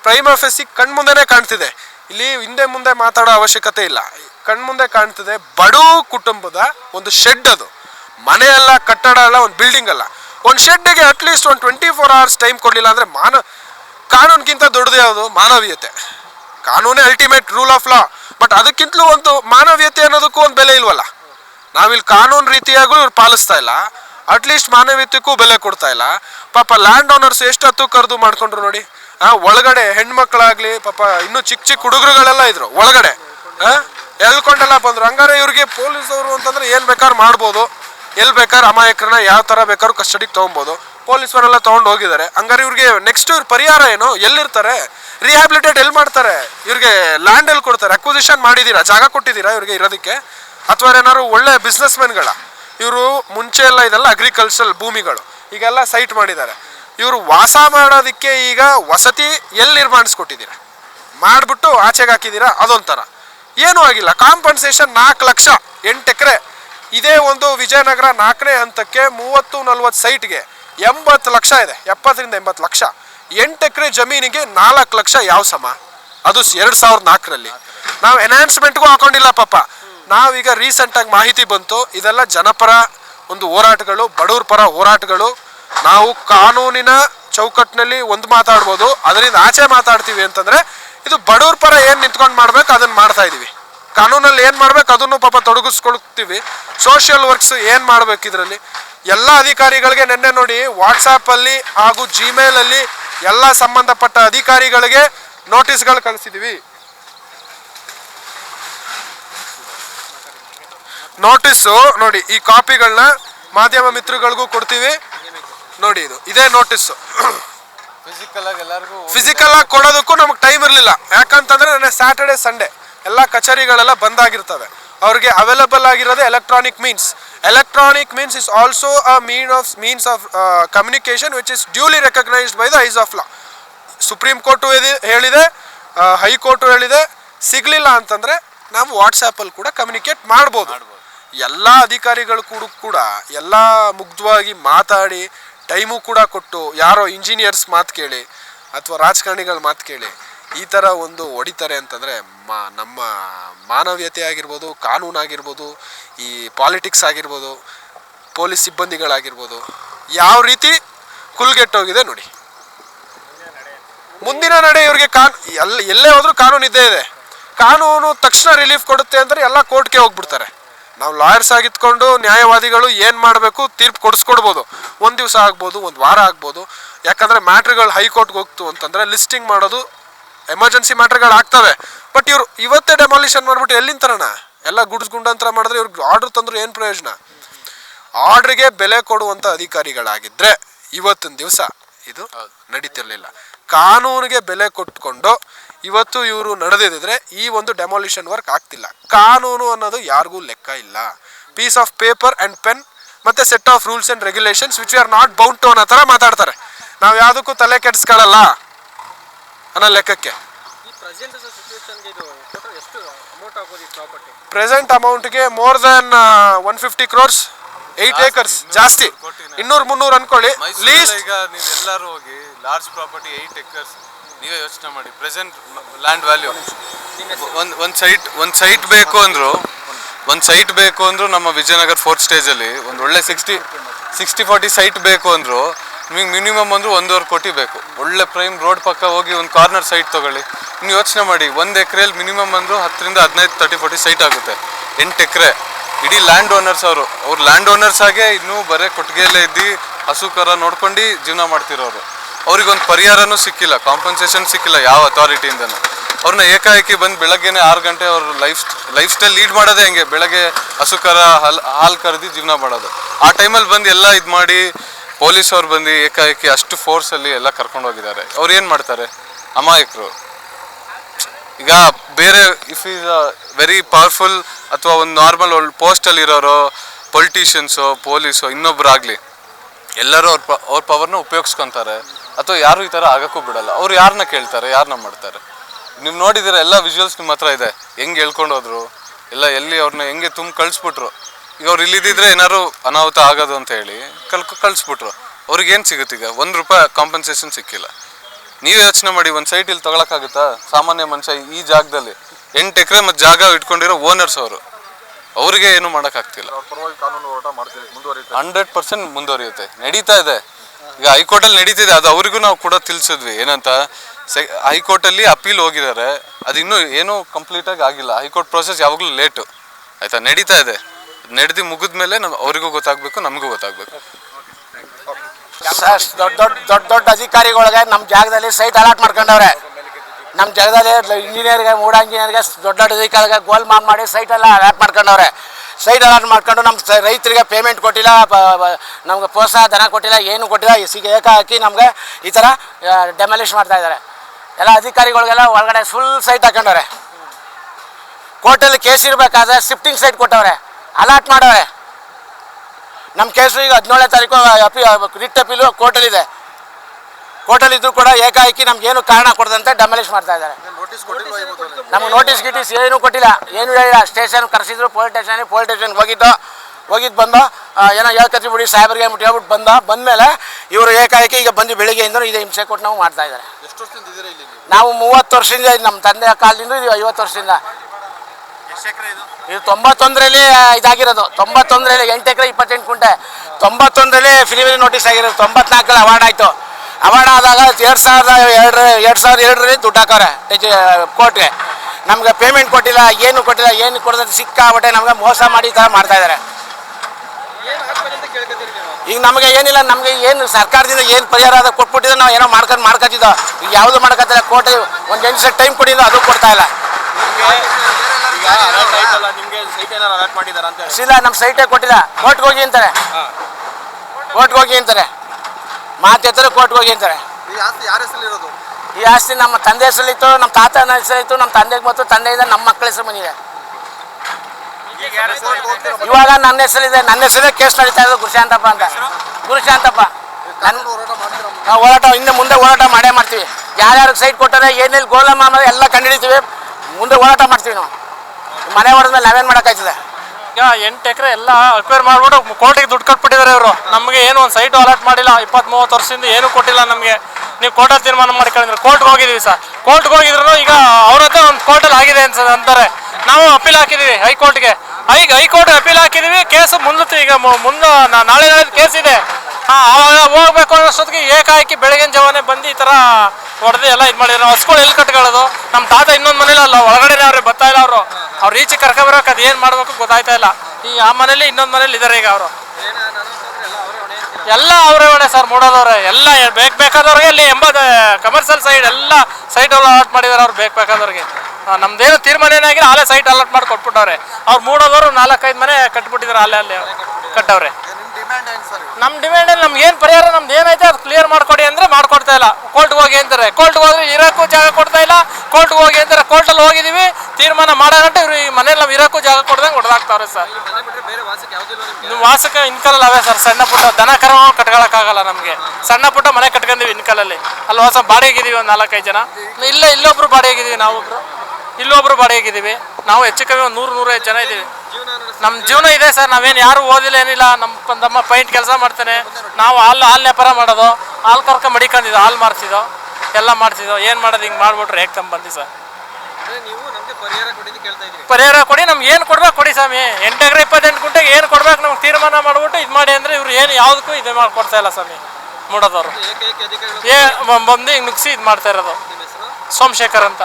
ಪ್ರೈಮ್ ಆಫೀಸಿ ಕಣ್ಮುಂದೆ ಕಾಣ್ತಿದೆ. ಇಲ್ಲಿ ಹಿಂದೆ ಮುಂದೆ ಮಾತಾಡೋ ಅವಶ್ಯಕತೆ ಇಲ್ಲ. ಕಣ್ಮುಂದೆ ಕಾಣ್ತಿದೆ. ಬಡು ಕುಟುಂಬದ ಒಂದು ಶೆಡ್ ಅದು. ಮನೆ ಅಲ್ಲ ಕಟ್ಟಡ ಅಲ್ಲ ಒಂದು ಬಿಲ್ಡಿಂಗ್ ಅಲ್ಲ. ಒಂದು ಶೆಡ್ಗೆ ಅಟ್ಲೀಸ್ಟ್ ಒಂದು ಟ್ವೆಂಟಿ ಫೋರ್ ಅವರ್ಸ್ ಟೈಮ್ ಕೊಡಲಿಲ್ಲ ಅಂದ್ರೆ ಮಾನವ ಕಾನೂನ್ಗಿಂತ ದೊಡ್ಡದು ಯಾವುದು? ಮಾನವೀಯತೆ. ಕಾನೂನೇ ultimate rule of law but ಅದಕ್ಕಿಂತಲೂ ಒಂದು ಮಾನವೀಯತೆ ಅನ್ನೋದಕ್ಕೂ ಒಂದು ಬೆಲೆ ಇಲ್ವಲ್ಲ? ನಾವಿಲ್ಲಿ ಕಾನೂನು ರೀತಿಯಾಗೂ ಇವ್ರು ಪಾಲಿಸ್ತಾ ಇಲ್ಲ. ಅಟ್ಲೀಸ್ಟ್ ಮಾನವೀಯತೆಗೂ ಬೆಲೆ ಕೊಡ್ತಾ ಇಲ್ಲ. ಪಾಪ ಲ್ಯಾಂಡ್ ಓನರ್ಸ್ ಎಷ್ಟು ಹತ್ತು ಕರೆದು ಮಾಡ್ಕೊಂಡ್ರು ನೋಡಿ? ಆ, ಒಳಗಡೆ ಹೆಣ್ಮಕ್ಳಾಗ್ಲಿ, ಪಾಪ ಇನ್ನೂ ಚಿಕ್ಕ ಚಿಕ್ಕ ಹುಡುಗರುಗಳೆಲ್ಲ ಇದ್ರು, ಒಳಗಡೆ. ಎಳ್ಕೊಂಡೆಲ್ಲ ಬಂದ್ರು. ಹಂಗಾರೆ ಇವ್ರಿಗೆ ಪೊಲೀಸವರು ಅಂತಂದ್ರೆ ಏನ್ ಬೇಕಾದ್ರೂ ಮಾಡ್ಬೋದು. ಎಲ್ಲಿ ಬೇಕಾದ್ರೆ ಅಮಾಯಕರನ್ನ ಯಾವ ಥರ ಬೇಕಾದ್ರೂ ಕಸ್ಟಡಿಗೆ ತೊಗೊಬೋದು. ಪೊಲೀಸರೆಲ್ಲ ತೊಗೊಂಡು ಹೋಗಿದ್ದಾರೆ. ಹಂಗಾರೆ ಇವ್ರಿಗೆ ನೆಕ್ಸ್ಟ್ ಇವ್ರ ಪರಿಹಾರ ಏನು? ಎಲ್ಲಿರ್ತಾರೆ? ರಿಹ್ಯಾಬಿಲಿಟೇಟ್ ಎಲ್ಲಿ ಮಾಡ್ತಾರೆ? ಇವ್ರಿಗೆ ಲ್ಯಾಂಡ್ ಎಲ್ಲಿ ಕೊಡ್ತಾರೆ? ಅಕ್ವಿಸಿಷನ್ ಮಾಡಿದ್ದೀರಾ ಜಾಗ ಕೊಟ್ಟಿದ್ದೀರಾ ಇವ್ರಿಗೆ ಇರೋದಕ್ಕೆ? ಅಥವಾ ಏನಾದ್ರು ಒಳ್ಳೆ ಬಿಸ್ನೆಸ್ ಮೆನ್ಗಳ ಇವರು ಮುಂಚೆ ಎಲ್ಲ ಇದೆಲ್ಲ ಅಗ್ರಿಕಲ್ಚರಲ್ ಭೂಮಿಗಳು. ಈಗೆಲ್ಲ ಸೈಟ್ ಮಾಡಿದ್ದಾರೆ. ಇವರು ವಾಸ ಮಾಡೋದಕ್ಕೆ ಈಗ ವಸತಿ ಎಲ್ಲಿ ನಿರ್ಮಾಣಿಸ್ಕೊಟ್ಟಿದ್ದೀರಾ ಮಾಡಿಬಿಟ್ಟು ಆಚೆಗೆ ಹಾಕಿದ್ದೀರಾ ಅದೊಂಥರ. ಏನೂ ಆಗಿಲ್ಲ. ಕಾಂಪನ್ಸೇಷನ್ ನಾಲ್ಕು ಲಕ್ಷ ಎಂಟು ಎಕರೆ ಇದೇ ಒಂದು ವಿಜಯನಗರ ನಾಲ್ಕನೇ ಹಂತಕ್ಕೆ ಮೂವತ್ತು ನಲ್ವತ್ತು ಸೈಟ್ಗೆ ಎಂಬತ್ತು ಲಕ್ಷ ಇದೆ. ಎಪ್ಪತ್ತರಿಂದ ಎಂಬತ್ತು ಲಕ್ಷ. ಎಂಟು ಎಕರೆ ಜಮೀನಿಗೆ ನಾಲ್ಕು ಲಕ್ಷ ಯಾವ ಸಮ? ಅದು ಎರಡು ಸಾವಿರದ ನಾಲ್ಕರಲ್ಲಿ. ನಾವು ಎನ್ಹಾನ್ಸ್ಮೆಂಟ್ಗೂ ಹಾಕೊಂಡಿಲ್ಲ ಪಾಪ. ನಾವೀಗ ರೀಸೆಂಟಾಗಿ ಮಾಹಿತಿ ಬಂತು. ಇದೆಲ್ಲ ಜನಪರ ಒಂದು ಹೋರಾಟಗಳು, ಬಡವ್ರ ಪರ ಹೋರಾಟಗಳು. ನಾವು ಕಾನೂನಿನ ಚೌಕಟ್ಟಿನಲ್ಲಿ ಒಂದು ಮಾತಾಡ್ಬೋದು. ಅದರಿಂದ ಆಚೆ ಮಾತಾಡ್ತೀವಿ ಅಂತಂದ್ರೆ ಇದು ಬಡವ್ರ ಪರ ಏನು ನಿಂತ್ಕೊಂಡು ಮಾಡ್ಬೇಕು ಅದನ್ನ ಮಾಡ್ತಾ ಇದೀವಿ. ಕಾನೂನಲ್ಲಿ ಏನು ಮಾಡ್ಬೇಕು ಅದನ್ನು ಪಾಪ ತೊಡಗಿಸ್ಕೊಳ್ತೀವಿ. ಸೋಷಿಯಲ್ ವರ್ಕ್ಸ್ ಏನು ಮಾಡ್ಬೇಕು ಇದರಲ್ಲಿ? ಎಲ್ಲ ಅಧಿಕಾರಿಗಳಿಗೆ ನಿನ್ನೆ ನೋಡಿ ವಾಟ್ಸಾಪ್ ಅಲ್ಲಿ ಹಾಗೂ ಜಿಮೇಲ್ ಅಲ್ಲಿ ಎಲ್ಲ ಸಂಬಂಧಪಟ್ಟ ಅಧಿಕಾರಿಗಳಿಗೆ ನೋಟಿಸ್ಗಳು ಕಳಿಸಿದ್ದೀವಿ ನೋಟಿಸು ನೋಡಿ ಈ ಕಾಪಿಗಳನ್ನ ಮಾಧ್ಯಮ ಮಿತ್ರಗಳಿಗೂ ಕೊಡ್ತೀವಿ. ನೋಡಿ ಇದು ಇದೇ ನೋಟಿಸ್ ಫಿಸಿಕಲ್ ಆಗಿ ಎಲ್ಲರಿಗೂ ಫಿಸಿಕಲ್ ಆಗಿ ಕೊಡೋದಕ್ಕೂ ನಮಗೆ ಟೈಮ್ ಇರಲಿಲ್ಲ. ಯಾಕಂತಂದ್ರೆ ನನ್ನ ಸ್ಯಾಟರ್ಡೆ ಸಂಡೇ ಎಲ್ಲ ಕಚೇರಿಗಳೆಲ್ಲ ಬಂದಾಗಿರ್ತವೆ. ಅವ್ರಿಗೆ available ಆಗಿರೋದೇ electronic means electronic means is also a mean of means of communication which is duly recognised by the eyes of law supreme court ಹೇಳಿದೆ ಹೈಕೋರ್ಟು ಹೇಳಿದೆ, ಸಿಗ್ಲಿಲ್ಲ ಅಂತಂದ್ರೆ ನಾವು ವಾಟ್ಸಾಪಲ್ಲಿ ಕೂಡ ಕಮ್ಯುನಿಕೇಟ್ ಮಾಡ್ಬೋದು. ಎಲ್ಲ ಅಧಿಕಾರಿಗಳು ಕೂಡ ಕೂಡ ಎಲ್ಲ ಮುಗ್ಧವಾಗಿ ಮಾತಾಡಿ ಟೈಮು ಕೂಡ ಕೊಟ್ಟು, ಯಾರೋ ಇಂಜಿನಿಯರ್ಸ್ ಮಾತು ಕೇಳಿ, ಅಥವಾ ರಾಜಕಾರಣಿಗಳ ಮಾತು ಕೇಳಿ ಈ ಥರ ಒಂದು ಹೊಡಿತಾರೆ ಅಂತಂದರೆ ಮಾ, ನಮ್ಮ ಮಾನವೀಯತೆ ಆಗಿರ್ಬೋದು, ಕಾನೂನು ಆಗಿರ್ಬೋದು, ಈ ಪಾಲಿಟಿಕ್ಸ್ ಆಗಿರ್ಬೋದು, ಪೊಲೀಸ್ ಸಿಬ್ಬಂದಿಗಳಾಗಿರ್ಬೋದು, ಯಾವ ರೀತಿ ಕುಲ್ಗೆಟ್ಟೋಗಿದೆ ನೋಡಿ. ಮುಂದಿನ ನಡೆ ಇವ್ರಿಗೆ ಕಾನ್, ಎಲ್ಲ, ಎಲ್ಲೇ ಹೋದರೂ ಕಾನೂನು ಇದ್ದೇ ಇದೆ. ಕಾನೂನು ತಕ್ಷಣ ರಿಲೀಫ್ ಕೊಡುತ್ತೆ ಅಂದರೆ ಎಲ್ಲ ಕೋರ್ಟ್ಗೆ ಹೋಗ್ಬಿಡ್ತಾರೆ. ನಾವು ಲಾಯರ್ಸ್ ಆಗಿತ್ಕೊಂಡು ನ್ಯಾಯವಾದಿಗಳು ಏನು ಮಾಡಬೇಕು ತೀರ್ಪು ಕೊಡಿಸ್ಕೊಡ್ಬೋದು. ಒಂದು ದಿವಸ ಆಗ್ಬೋದು, ಒಂದು ವಾರ ಆಗ್ಬೋದು. ಯಾಕಂದರೆ ಮ್ಯಾಟ್ರ್ಗಳು ಹೈಕೋರ್ಟ್ಗೆ ಹೋಗ್ತು ಅಂತಂದರೆ ಲಿಸ್ಟಿಂಗ್ ಮಾಡೋದು ಎಮರ್ಜೆನ್ಸಿ ಮ್ಯಾಟ್ರ್ಗಳು ಆಗ್ತವೆ ಬಟ್ ಇವ್ರು ಇವತ್ತೇ ಡೆಮಾಲಿಷನ್ ಮಾಡ್ಬಿಟ್ಟು ಎಲ್ಲಿಂದ ತರೋಣ? ಎಲ್ಲ ಗುಡ್ಸ್ ಗುಂಡಂತರ ಮಾಡಿದ್ರೆ ಇವ್ರಿಗೆ ಆರ್ಡರ್ ತಂದ್ರು ಏನು ಪ್ರಯೋಜನ? ಆರ್ಡ್ರಿಗೆ ಬೆಲೆ ಕೊಡುವಂತ ಅಧಿಕಾರಿಗಳಾಗಿದ್ದರೆ ಇವತ್ತಿನ ದಿವಸ ಇದು ನಡೀತಿರ್ಲಿಲ್ಲ. ಕಾನೂನಿಗೆ ಬೆಲೆ ಕೊಟ್ಕೊಂಡು ಇವತ್ತು ಇವರು ನಡೆದಿದ್ರೆ ಈ ಒಂದು ಡೆಮಾಲಿಷನ್ ವರ್ಕ್ ಆಗ್ತಿಲ್ಲ. ಕಾನೂನು ಅನ್ನೋದು ಯಾರಿಗೂ ಲೆಕ್ಕ ಇಲ್ಲ. Piece of paper and pen ಮತ್ತೆ set of rules and regulations which are not bound to ಅನ್ನೋ ಥರ ಮಾತಾಡ್ತಾರೆ. ನಾವು ಯಾವುದಕ್ಕೂ ತಲೆ ಕೆಡಿಸ್ಕೊಳ್ಳಲ್ಲ ಅನ್ನೋ ಲೆಕ್ಕಕ್ಕೆ? Present ಅಮೌಂಟ್ಗೆ more than one fifty crores eight acres ಜಾಸ್ತಿ ಇನ್ನೂರು ಮುನ್ನೂರು ಅನ್ಕೊಳ್ಳಿ. ಲೀಸ್ಟ್ ಈಗ ನೀವು ಎಲ್ಲರೂ ಹೋಗಿ ಲಾರ್ಜ್ ಪ್ರಾಪರ್ಟಿ ಏಟ್ ಏಕರ್ಸ್ ನೀವೇ ಯೋಚನೆ ಮಾಡಿ. ಪ್ರೆಸೆಂಟ್ ಲ್ಯಾಂಡ್ ವ್ಯಾಲ್ಯೂ ಒಂದು ಒಂದು ಸೈಟ್ ಒಂದು ಸೈಟ್ ಬೇಕು ಅಂದ್ರು ಒಂದು ಸೈಟ್ ಬೇಕು ಅಂದ್ರು ನಮ್ಮ ವಿಜಯನಗರ ಫೋರ್ತ್ ಸ್ಟೇಜಲ್ಲಿ ಒಂದು ಒಳ್ಳೆ ಸಿಕ್ಸ್ಟಿ ಸಿಕ್ಸ್ಟಿ ಫಾರ್ಟಿ ಸೈಟ್ ಬೇಕು ಅಂದ್ರು ನಿಮಗೆ ಮಿನಿಮಮ್ ಅಂದರೂ ಒಂದೂವರೆ ಕೋಟಿ ಬೇಕು. ಒಳ್ಳೆ ಪ್ರೈಮ್ ರೋಡ್ ಪಕ್ಕ ಹೋಗಿ ಒಂದು ಕಾರ್ನರ್ ಸೈಟ್ ತಗೊಳ್ಳಿ. ನೀವು ಯೋಚನೆ ಮಾಡಿ, ಒಂದು ಎಕರೆಯಲ್ಲಿ ಮಿನಿಮಮ್ ಅಂದರೂ ಹತ್ತರಿಂದ ಹದಿನೈದು ತರ್ಟಿ ಫೋರ್ಟಿ ಸೈಟ್ ಆಗುತ್ತೆ. ಎಂಟು ಎಕರೆ. ಇಡೀ ಲ್ಯಾಂಡ್ ಓನರ್ಸ್ ಅವರು. ಅವ್ರು ಲ್ಯಾಂಡ್ ಓನರ್ಸ್ ಆಗೇ ಇನ್ನೂ ಬರೀ ಕೊಟ್ಟಿಗೆಯಲ್ಲೇ ಇದ್ದು, ಹಸು, ಕರ ನೋಡ್ಕೊಂಡು ಜೀವನ ಮಾಡ್ತಿರೋರು. ಅವ್ರಿಗೊಂದು ಪರಿಹಾರನೂ ಸಿಕ್ಕಿಲ್ಲ ಕಾಂಪನ್ಸೇಷನ್ ಸಿಕ್ಕಿಲ್ಲ ಯಾವ ಅಥಾರಿಟಿಯಿಂದನೂ ಅವ್ರನ್ನ ಏಕಾಏಕಿ ಬಂದು ಬೆಳಗ್ಗೆನೇ ಆರು ಗಂಟೆ ಅವ್ರ ಲೈಫ್ ಲೈಫ್ ಸ್ಟೈಲ್ ಲೀಡ್ ಮಾಡೋದೇ ಹೆಂಗೆ? ಬೆಳಗ್ಗೆ ಹಸು, ಕರ, ಹಾಲು ಹಾಲು ಕರೆದು ಜೀವನ ಮಾಡೋದು. ಆ ಟೈಮಲ್ಲಿ ಬಂದು ಎಲ್ಲ ಇದು ಮಾಡಿ ಪೊಲೀಸ್ ಅವ್ರು ಬಂದು ಏಕಾಏಕಿ ಅಷ್ಟು ಫೋರ್ಸಲ್ಲಿ ಎಲ್ಲ ಕರ್ಕೊಂಡು ಹೋಗಿದ್ದಾರೆ. ಅವ್ರು ಏನು ಮಾಡ್ತಾರೆ? ಅಮಾಯಕರು. ಈಗ ಬೇರೆ ಇಫ್ ಈಸ್ ವೆರಿ ಪವರ್ಫುಲ್ ಅಥವಾ ಒಂದು ನಾರ್ಮಲ್ ಒಳ್ಳೆ ಪೋಸ್ಟಲ್ಲಿ ಇರೋರು ಪೊಲಿಟಿಷಿಯನ್ಸು ಪೊಲೀಸು ಆಗಲಿ ಎಲ್ಲರೂ ಅವ್ರ ಪ, ಅವ್ರ ಪವರ್ನ ಉಪಯೋಗಿಸ್ಕೊಂತಾರೆ. ಅಥವಾ ಯಾರು ಈ ಥರ ಆಗೋಕ್ಕೂ ಬಿಡಲ್ಲ. ಅವ್ರು ಯಾರನ್ನ ಕೇಳ್ತಾರೆ ಯಾರನ್ನ ಮಾಡ್ತಾರೆ? ನೀವು ನೋಡಿದಿರ ಎಲ್ಲ ವಿಜುವಲ್ಸ್ ನಿಮ್ಮ ಹತ್ರ ಇದೆ. ಹೆಂಗೆ ಹೇಳ್ಕೊಂಡು ಹೋದ್ರು ಎಲ್ಲ ಎಲ್ಲಿ ಅವ್ರನ್ನ ಹೆಂಗೆ ತುಂಬ ಕಳಿಸ್ಬಿಟ್ರು? ಈಗ ಅವ್ರು ಇಲ್ಲಿದ್ದಿದ್ರೆ ಏನಾದ್ರು ಅನಾಹುತ ಆಗೋದು ಅಂತ ಹೇಳಿ ಕಲ್ಕೊ, ಕಳಿಸ್ಬಿಟ್ರು. ಅವ್ರಿಗೆ ಏನು ಸಿಗುತ್ತೆ ಈಗ? ಒಂದು ರೂಪಾಯಿ ಕಾಂಪನ್ಸೇಷನ್ ಸಿಕ್ಕಿಲ್ಲ. ನೀವು ಯೋಚನೆ ಮಾಡಿ, ಒಂದು ಸೈಟ್ ಇಲ್ಲಿ ತಗೊಳಕ್ಕಾಗುತ್ತಾ? ಸಾಮಾನ್ಯ ಮನುಷ್ಯ ಈ ಜಾಗದಲ್ಲಿ ಎಂಟು ಎಕರೆ ಮತ್ತು ಜಾಗ ಇಟ್ಕೊಂಡಿರೋ ಓನರ್ಸ್ ಅವರು. ಅವರಿಗೆ ಏನು ಮಾಡೋಕ್ಕಾಗ್ತಿಲ್ಲ. ಹಂಡ್ರೆಡ್ ಪರ್ಸೆಂಟ್ ಮುಂದುವರಿಯುತ್ತೆ. ನಡೀತಾ ಇದೆ. ಈಗ ಹೈಕೋರ್ಟಲ್ಲಿ ನಡೀತಿದೆ. ಅದು ಅವರಿಗೂ ನಾವು ಕೂಡ ತಿಳಿಸಿದ್ವಿ. ಏನಂತ? ಸೆ, ಹೈಕೋರ್ಟಲ್ಲಿ ಅಪೀಲ್ ಹೋಗಿದ್ದಾರೆ. ಅದು ಇನ್ನೂ ಏನೂ ಕಂಪ್ಲೀಟಾಗಿ ಆಗಿಲ್ಲ. ಹೈಕೋರ್ಟ್ ಪ್ರೊಸೆಸ್ ಯಾವಾಗಲೂ ಲೇಟು ಆಯಿತಾ? ನಡೀತಾ ಇದೆ. ನಡೆದು ಮುಗಿದ ಮೇಲೆ ಅವ್ರಿಗೂ ಅವರಿಗೂ ಗೊತ್ತಾಗಬೇಕು, ನಮಗೂ ಗೊತ್ತಾಗಬೇಕು. ಸರ್, ದೊಡ್ಡ ದೊಡ್ಡ ದೊಡ್ಡ ದೊಡ್ಡ ಅಧಿಕಾರಿಗಳಿಗೆ ನಮ್ಮ ಜಾಗದಲ್ಲಿ ಸೈಟ್ ಅಲಾಟ್ ಮಾಡ್ಕೊಂಡವ್ರೆ. ನಮ್ಮ ಜಾಗದಲ್ಲಿ ಇಂಜಿನಿಯರ್ಗೆ, ಮೂಡ ಇಂಜಿನಿಯರ್ಗೆ ದೊಡ್ಡ ದೊಡ್ಡ ಅಧಿಕಾರಿಗೆ ಗೋಲ್ ಮಾಲ್ ಮಾಡಿ ಸೈಟ್ ಎಲ್ಲ ಅಲಾಟ್ ಮಾಡ್ಕೊಂಡವ್ರೆ. ಸೈಟ್ ಅಲಾಟ್ ಮಾಡ್ಕೊಂಡು ನಮ್ಮ ರೈತರಿಗೆ ಪೇಮೆಂಟ್ ಕೊಟ್ಟಿಲ್ಲ ನಮ್ಗೆ ಪ್ರೋತ್ಸಾಹ ಧನ ಕೊಟ್ಟಿಲ್ಲ, ಏನು ಕೊಟ್ಟಿಲ್ಲ ಸಿಗ ಏಕ ಹಾಕಿ ನಮಗೆ ಈ ಥರ ಡೆಮಾಲಿಷ್ ಮಾಡ್ತಾ ಇದ್ದಾರೆ. ಎಲ್ಲ ಅಧಿಕಾರಿಗಳಿಗೆಲ್ಲ ಒಳಗಡೆ ಫುಲ್ ಸೈಟ್ ಹಾಕೊಂಡವ್ರೆ. ಕೋರ್ಟಲ್ಲಿ ಕೇಸ್ ಇರಬೇಕಾದ್ರೆ ಶಿಫ್ಟಿಂಗ್ ಸೈಟ್ ಕೊಟ್ಟವ್ರೆ. ಅಲಾಟ್ ಮಾಡವ್ರೆ ನಮ್ಮ ಕೇಸು ಈಗ ಹದಿನೇಳನೇ ತಾರೀಕು ಅಪಿ ರಿಟ್ ಅಪೀಲು ಕೋರ್ಟಲ್ಲಿದೆ. ಕೋರ್ಟಲ್ಲಿ ಇದ್ದು ಕೂಡ ಏಕಾಏಕಿ ನಮ್ಗೆ ಏನು ಕಾರಣ ಕೊಡದಂತೆ ಡೆಮಾಲಿಷ್ ಮಾಡ್ತಾ ಇದ್ದಾರೆ. ನಮ್ಗೆ ನೋಟಿಸ್ ಗಿಟೀಸ್ ಏನು ಕೊಟ್ಟಿಲ್ಲ. ಏನು ಹೇಳಿಲ್ಲ. ಸ್ಟೇಷನ್ ಕರೆಸಿದ್ರು ಪೊಲೀಸ್ ಸ್ಟೇಷನ್ ಪೊಲೀಸ್ ಸ್ಟೇಷನ್ ಹೋಗಿದ್ದು ಹೋಗಿದ್ದು ಬಂದು ಏನೋ ಹೇಳ್ಕತ್ತಿ ಬಿಡಿ ಸಾಹೇಬ್ರಿಗೆ ಅಂದ್ಬಿಟ್ಟು ಹೇಳ್ಬಿಟ್ಟು ಬಂದ ಬಂದಮೇಲೆ ಇವರು ಏಕಾಏಕಿ ಈಗ ಬಂದು ಬೆಳಿಗ್ಗೆಯಿಂದ ಇದೇ ಹಿಂಸೆ ಕೊಟ್ಟು ನಾವು ಮಾಡ್ತಾ ಇದ್ದಾರೆ. ನಾವು? ಮೂವತ್ತು ವರ್ಷದಿಂದ ಇದು ನಮ್ಮ ತಂದೆ ಕಾಲದಿಂದ ಇದು ಐವತ್ತು ವರ್ಷದಿಂದ. ಇದು. ತೊಂಬತ್ತೊಂದರಲ್ಲಿ ಇದಾಗಿರೋದು. ತೊಂಬತ್ತೊಂದರಲ್ಲಿ ಎಂಟು ಎಕರೆ ಇಪ್ಪತ್ತೆಂಟು ಕುಂಟೆ ತೊಂಬತ್ತೊಂದರಲ್ಲಿ ಫಿಲಿಮಿನ ನೋಟಿಸ್ ಆಗಿರೋದು. ತೊಂಬತ್ನಾಲ್ಕರಲ್ಲಿ ಅವಾರ್ಡ್ ಆಯಿತು. ಅವಾರ್ಡ್ ಆದಾಗ ಎರಡು ಸಾವಿರದ ಎರಡು ಎರಡು ಸಾವಿರದ ಎರಡರಲ್ಲಿ ದುಡ್ಡು ಹಾಕವ್ರೆ ಕೋರ್ಟ್ಗೆ. ನಮ್ಗೆ ಪೇಮೆಂಟ್ ಕೊಟ್ಟಿಲ್ಲ, ಏನು ಕೊಟ್ಟಿಲ್ಲ, ಏನು ಕೊಡೋದ್ರೆ ಸಿಕ್ಕಾಬಿಟ್ಟೆ ನಮ್ಗೆ ಮೋಸ ಮಾಡಿ ಥರ ಮಾಡ್ತಾ ಇದ್ದಾರೆ. ಈಗ ನಮಗೆ ಏನಿಲ್ಲ, ನಮಗೆ ಏನು ಸರ್ಕಾರದಿಂದ ಏನು ಪರಿಹಾರ ಅದ ಕೊಟ್ಬಿಟ್ಟಿದ್ರೆ ನಾವು ಏನೋ ಮಾಡ್ಕೊಂಡು ಮಾಡ್ಕೊತಿದ್ದೋ. ಈಗ ಯಾವುದು ಮಾಡ್ಕೊತಿಲ್ಲ, ಕೋರ್ಟ್ ಒಂದು ಎಂಟು ಸೆಟ್ ಟೈಮ್ ಕೊಟ್ಟಿದ್ದು, ಅದು ಕೊಡ್ತಾ ಇಲ್ಲ. ಇಲ್ಲ ನಮ್ಮ ಸೈಟೇ ಕೊಟ್ಟಿಲ್ಲ. ಕೋರ್ಟ್ಗೆ ಹೋಗಿ ಅಂತಾರೆ. ಕೋರ್ಟ್ಗೆ ಹೋಗಿ ಅಂತಾರೆ. ಮಾತು ಎತ್ತರ ಕೋರ್ಟ್ಗೆ ಹೋಗಿ ಅಂತಾರೆ. ಈ ಆಸ್ತಿ ಯಾರ ಹೆಸರಲ್ಲಿ ಇರೋದು ಈ ಆಸ್ತಿ ನಮ್ಮ ತಂದೆ ಹೆಸರಲ್ಲಿತ್ತು ನಮ್ಮ ತಾತನ ಹೆಸರಿತ್ತು ನಮ್ಮ ತಂದೆಗೆ ಮತ್ತು ತಂದೆಯಿಂದ ನಮ್ಮ ಮಕ್ಕಳ ಹೆಸರು ಬಂದಿದೆ. ಇವಾಗ ನನ್ನ ಹೆಸರಿದೆ. ನನ್ನ ಹೆಸರೇ ಕೇಸ್ ನಡೀತಾ ಇರೋದು ಗುರುಶಾಂತಪ್ಪ ಅಂತ. ಗುರುಶಾಂತಪ್ಪ. ನನ್ನ ನಾವು ಹೋರಾಟ ಹಿಂದೆ ಮುಂದೆ ಹೋರಾಟ ಮಾಡೇ ಮಾಡ್ತೀವಿ. ಯಾರ್ಯಾರಿಗೆ ಸೈಟ್ ಕೊಟ್ಟಾರೆ ಏನೇನು ಗೋಲಮ್ಮ ಎಲ್ಲ ಕಂಡುಹಿಡಿತೀವಿ ಮುಂದೆ ಹೋರಾಟ ಮಾಡ್ತೀವಿ ನಾವು. ಮನೆ ಹೊಡೆದ್ಮೇಲೆ ನಾವೇನು ಮಾಡೋಕ್ಕಾಯ್ತದೆ? ಈಗ ಎಂಟು ಎಕರೆ ಎಲ್ಲ ಅಕ್ವೈರ್ ಮಾಡ್ಬಿಟ್ಟು ಕೋರ್ಟಿಗೆ ದುಡ್ಡು ಕಟ್ಬಿಟ್ಟಿದ್ದಾರೆ ಇವರು. ನಮಗೆ ಏನು ಒಂದು ಸೈಟು ಅಲಾಟ್ ಮಾಡಿಲ್ಲ ಇಪ್ಪತ್ತ್ ಮೂವತ್ತು ವರ್ಷದಿಂದ ಏನು ಕೊಟ್ಟಿಲ್ಲ ನಮಗೆ. ನೀವು ಕೋರ್ಟಲ್ಲಿ ತೀರ್ಮಾನ ಮಾಡ್ಕೊಂಡಿದ್ರೆ ಕೋರ್ಟ್ಗೆ ಹೋಗಿದ್ದೀವಿ ಸರ್. ಕೋರ್ಟ್ಗೆ ಹೋಗಿದ್ರು ಈಗ ಅವ್ರ ಹತ್ರ ಒಂದು ಕೋರ್ಟಲ್ಲಿ ಆಗಿದೆ ಅನ್ಸ ಅಂತಾರೆ. ನಾವು ಅಪೀಲ್ ಹಾಕಿದ್ದೀವಿ ಹೈಕೋರ್ಟ್ಗೆ. ಹೈ ಹೈಕೋರ್ಟ್ ಅಪೀಲ್ ಹಾಕಿದ್ದೀವಿ ಕೇಸು ಮುಂದುತ್ತೆ ಈಗ ಮುಂದೆ ನಾಳೆ ನಾಳೆ ಕೇಸ್ ಇದೆ. ಹಾಂ ಹೋಗ್ಬೇಕು ಅನ್ನೋಷ್ಟೊತ್ತಿಗೆ ಏಕಾಏಕಿ ಬೆಳಗಿನ ಜವಾನೆ ಬಂದು ಈ ಥರ ಹೊಡೆದು ಎಲ್ಲ ಇದು ಮಾಡಿದ್ರು. ಹಸ್ಗಳು ಎಲ್ಲಿ ಕಟ್ಕೊಳ್ಳೋದು? ನಮ್ಮ ತಾತ ಇನ್ನೊಂದು ಮನೇಲಿ ಅಲ್ಲ ಒಳಗಡೆ ಅವ್ರಿಗೆ ಬರ್ತಾ ಇಲ್ಲ ಅವರು. ಅವ್ರು ಈಚೆ ಕರ್ಕೊಬರೋಕೆ ಅದು ಏನು ಮಾಡಬೇಕು ಗೊತ್ತಾಯ್ತಾ ಇಲ್ಲ. ಈ ಆ ಮನೇಲಿ ಇನ್ನೊಂದು ಮನೇಲಿ ಇದ್ದಾರೆ ಈಗ ಅವರು. ಎಲ್ಲ ಅವರೇ ಹೊಣೆ ಸರ್ ಮೂಡೋದವ್ರೆ. ಎಲ್ಲ ಬೇಕು ಬೇಕಾದವ್ರಿಗೆ ಅಲ್ಲಿ ಎಂಬತ್ತು ಕಮರ್ಷಿಯಲ್ ಸೈಡ್ ಎಲ್ಲ ಸೈಟ್ ಅಲಾಟ್ ಮಾಡಿದ್ದಾರೆ ಅವ್ರು ಬೇಕು ಬೇಕಾದವ್ರಿಗೆ. ನಮ್ದೇನು ತೀರ್ಮಾನ ಏನಾಗಿಲ್ಲ ಅಲ್ಲೇ ಸೈಟ್ ಅಲಾಟ್ ಮಾಡಿ ಕೊಟ್ಬಿಟ್ಟವ್ರೆ. ಅವ್ರು ಮೂಡೋದವರು ನಾಲ್ಕೈದು ಮನೆ ಕಟ್ಬಿಟ್ಟಿದ್ದಾರೆ ಅಲ್ಲೇ ಅಲ್ಲಿ ಕಟ್ಟವ್ರೆ. ನಿಮ್ಮ ಡಿಮ್ಯಾಂಡ್ ಅಲ್ಲಿ ನಮ್ಗೆ ಏನು ಪರಿಹಾರ ನಮ್ದು ಏನೈತೆ ಅದು ಕ್ಲಿಯರ್ ಮಾಡ್ಕೊಡಿ ಅಂದ್ರೆ ಮಾಡ್ಕೊಡ್ತಾ ಇಲ್ಲ. ಕೋರ್ಟ್ ಹೋಗಿ ಅಂತಾರೆ. ಕೋರ್ಟ್ಗೆ ಹೋದ್ರೆ ಇರೋಕ್ಕೂ ಜಾಗ ಕೊಡ್ತಾ ಇಲ್ಲ. ಕೋರ್ಟ್ ಹೋಗಿ ಅಂತಾರೆ. ಕೋರ್ಟಲ್ಲಿ ಹೋಗಿದ್ದೀವಿ ತೀರ್ಮಾನ ಮಾಡೋಗಂಟೆ ಇವ್ರು ಈ ಮನೇಲಿ ನಾವು ಇರೋಕ್ಕೂ ಜಾಗ ಕೊಡ್ದಂಗೆ ಹೊಡೆದಾಗ್ತಾವ್ರೆ ಸರ್. ನೀವು ವಾಸಕ್ಕೆ ಇನ್ಕಲಲ್ಲಿ ಅವೇ ಸರ್. ಸಣ್ಣ ಪುಟ್ಟ ದನ ಕರ ಕಟ್ಕೊಳಕ್ಕಾಗಲ್ಲ ನಮಗೆ. ಸಣ್ಣ ಪುಟ್ಟ ಮನೆ ಕಟ್ಕೊಂಡಿವಿ ಇನ್ಕಲಲ್ಲಿ ಅಲ್ಲಿ. ವಾಸ ಬಾಡಿಯಾಗಿದ್ದೀವಿ ಒಂದು ನಾಲ್ಕೈದು ಜನ. ಇಲ್ಲ ಇಲ್ಲೊಬ್ರು ಬಾಡಿಯಾಗಿದ್ದೀವಿ ನಾವೊಬ್ರು. ಇಲ್ಲೊಬ್ರು ಬಾಡಿಯಾಗಿದ್ದೀವಿ ನಾವು ಹೆಚ್ಚು ಕಮ್ಮಿ ಒಂದು ನೂರು ನೂರೈದು ಜನ ಇದ್ದೀವಿ ನಮ್ಮ ಜೀವನ ಇದೆ ಸರ್ ನಾವೇನು ಯಾರು ಓದಿಲ್ಲ ಏನಿಲ್ಲ ನಮ್ಮ ನಮ್ಮ ಪೈಂಟ್ ಕೆಲಸ ಮಾಡ್ತೇನೆ. ನಾವು ಹಾಲು ಹಾಲು ವ್ಯಾಪಾರ ಮಾಡೋದು ಹಾಲು ಕರ್ಕ ಮಡಿಕೊಂಡಿದ್ದು ಹಾಲು ಮಾರ್ತಿದ್ದೋ ಎಲ್ಲ ಮಾಡ್ತಿದ್ದೋ ಏನು ಮಾಡೋದು ಹಿಂಗೆ ಮಾಡ್ಬಿಟ್ರೆ ಹೇಗೆ ತಮ್ಮ ಬಂದಿ ಸರ್. ಪರಿಹಾರ ಕೊಡಿ ನಮ್ಗೆ ಏನು ಕೊಡ್ಬೇಕು ಕೊಡಿ ಸ್ವಾಮಿ. ಎಂಟು ಎಕರೆ ಇಪ್ಪತ್ತೆಂಟು ಗುಂಟೆಗೆ ಏನು ಕೊಡ್ಬೇಕು ನಮ್ಗೆ ತೀರ್ಮಾನ ಮಾಡ್ಬಿಟ್ಟು ಇದು ಮಾಡಿ ಅಂದ್ರೆ ಇವ್ರು ಏನು ಯಾವುದಕ್ಕೂ ಇದು ಮಾಡ್ಕೊಡ್ತಾ ಇಲ್ಲ ಸ್ವಾಮಿ ಮೂಡೋದವರು. ಏ ಬಂದು ಹಿಂಗೆ ನುಗ್ಸಿ ಇದು ಮಾಡ್ತಾ ಇರೋದು. ಸೋಮಶೇಖರ್ ಅಂತ.